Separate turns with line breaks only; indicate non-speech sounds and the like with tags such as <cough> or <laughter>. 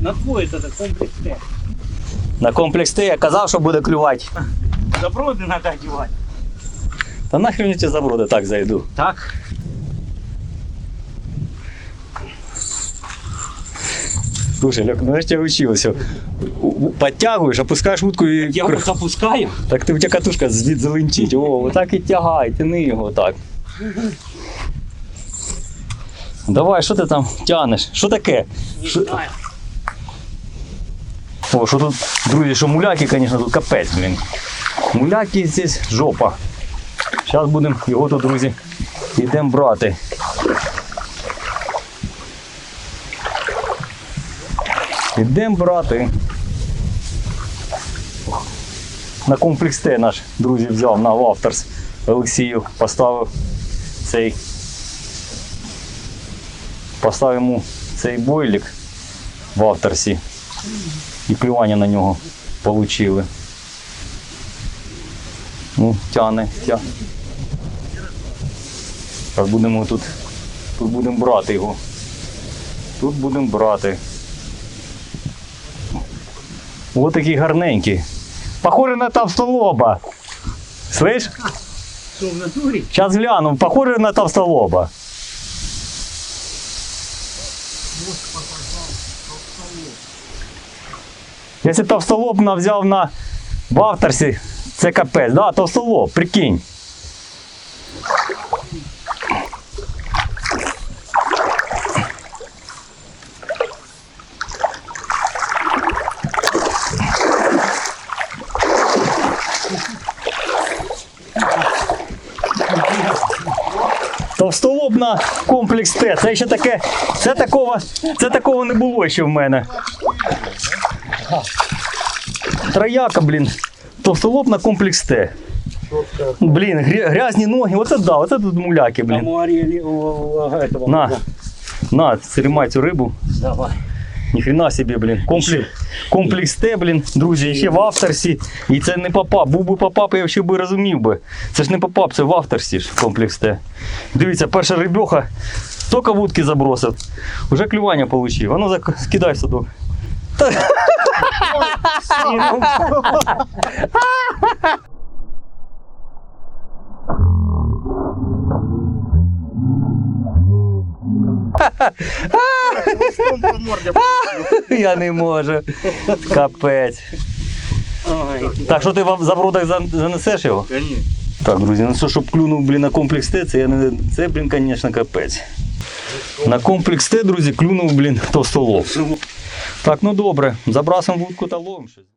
На твой это комплекс Т.
На комплекс Т я казав, що буде клювати.
Заброды надо одевать.
Та нахрен я ці заброди так зайду.
Так.
Слушай, Льок, ну я ж тебе учился. Подтягуєш, опускаєш вудку і.
Я вот запускаю.
Так ти в тебе катушка звід залинчить. О, отак і тягай, тяни його так. Давай, що ти там тянеш? Що таке?
Не знаю.
О, що тут, друзі, що муляки, звісно, тут капець, блін. Муляки здесь жопа. Зараз будемо його тут, друзі, йдемо брати. Йдемо брати. На комплекс Т наш друзі взяв на Вавтерс Олексію, поставив цей. Поставив цей бойлік в Авторсі і клювання на нього отримали. Ну, тяне, тяне. Зараз будемо тут, тут будемо брати його. Тут будемо брати. Ось такий гарненький. Похоже на товстолоба. Слышь?
Что в натуре?
Сейчас гляну, похоже на товстолоба. Якщо товстолоб взяв на в авторсі, це капець. Да, товстолоб, прикинь. Товстолоб на комплекс Т. Це ще таке. Це такого, це такого не було ще в мене. Трояка, блін. Товстолоб на комплекс Т. Блін, гря- грязні ноги. Оце да, оце тут муляки,
Там
блін.
у Ариэля, у, у этого.
На. На, тримай цю рибу.
Давай.
Ніхрена собі, блін. Комплекс, комплекс Т, блін, друзі, ще в авторсі. І це не попап. Був би попап, я ще би розумів би. Це ж не попап, це в авторсі ж комплекс Т. Дивіться, перша рибьоха, тільки вудки забросив. Уже клювання отримав. А ну зак- <laughs> Я не можу. Капець. Так, що ти вам за брудок занесеш його? Так, друзі, ну це, щоб клюнув, блін, на комплекс Т, це, я не, це блін, звісно, капець. На комплекс Т, друзі, клюнув, блін, товстолоб. Так, ну добре, забрасимо вудку та ловимо.